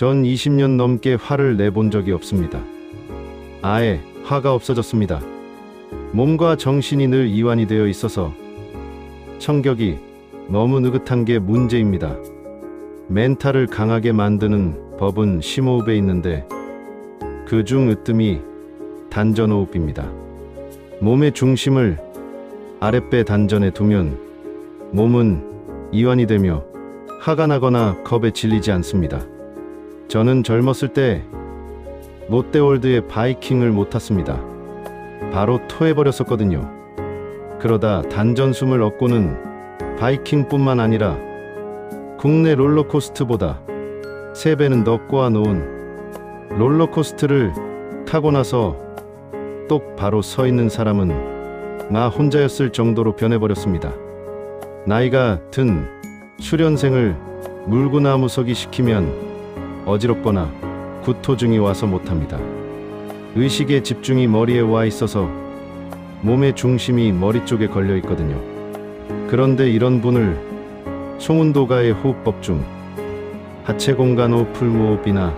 전 20년 넘게 화를 내본 적이 없습니다. 아예 화가 없어졌습니다. 몸과 정신이 늘 이완이 되어 있어서 성격이 너무 느긋한 게 문제입니다. 멘탈을 강하게 만드는 법은 심호흡에 있는데 그중 으뜸이 단전호흡입니다. 몸의 중심을 아랫배 단전에 두면 몸은 이완이 되며 화가 나거나 겁에 질리지 않습니다. 저는 젊었을 때 롯데월드의 바이킹을 못 탔습니다. 바로 토해버렸었거든요. 그러다 단전숨을 얻고는 바이킹뿐만 아니라 국내 롤러코스트보다 3배는 더 꼬아놓은 롤러코스트를 타고 나서 똑바로 서 있는 사람은 나 혼자였을 정도로 변해버렸습니다. 나이가 든 수련생을 물구나무 서기 시키면 어지럽거나 구토증이 와서 못합니다. 의식의 집중이 머리에 와 있어서 몸의 중심이 머리 쪽에 걸려 있거든요. 그런데 이런 분을 송운도가의 호흡법 중 하체 공간 호흡 풀무호흡이나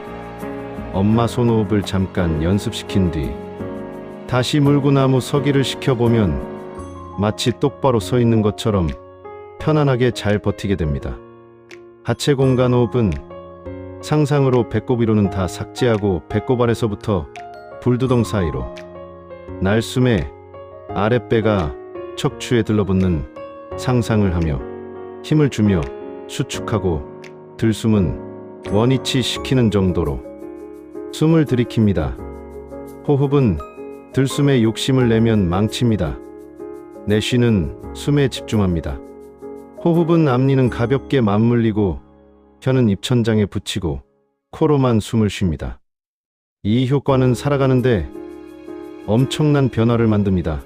엄마 손호흡을 잠깐 연습시킨 뒤 다시 물구나무 서기를 시켜보면 마치 똑바로 서 있는 것처럼 편안하게 잘 버티게 됩니다. 하체 공간 호흡은 상상으로 배꼽 위로는 다 삭제하고 배꼽 아래서부터 불두덩 사이로 날숨에 아랫배가 척추에 들러붙는 상상을 하며 힘을 주며 수축하고 들숨은 원위치 시키는 정도로 숨을 들이킵니다. 호흡은 들숨에 욕심을 내면 망칩니다. 내쉬는 숨에 집중합니다. 호흡은 앞니는 가볍게 맞물리고 혀는 입천장에 붙이고 코로만 숨을 쉽니다. 이 효과는 살아가는데 엄청난 변화를 만듭니다.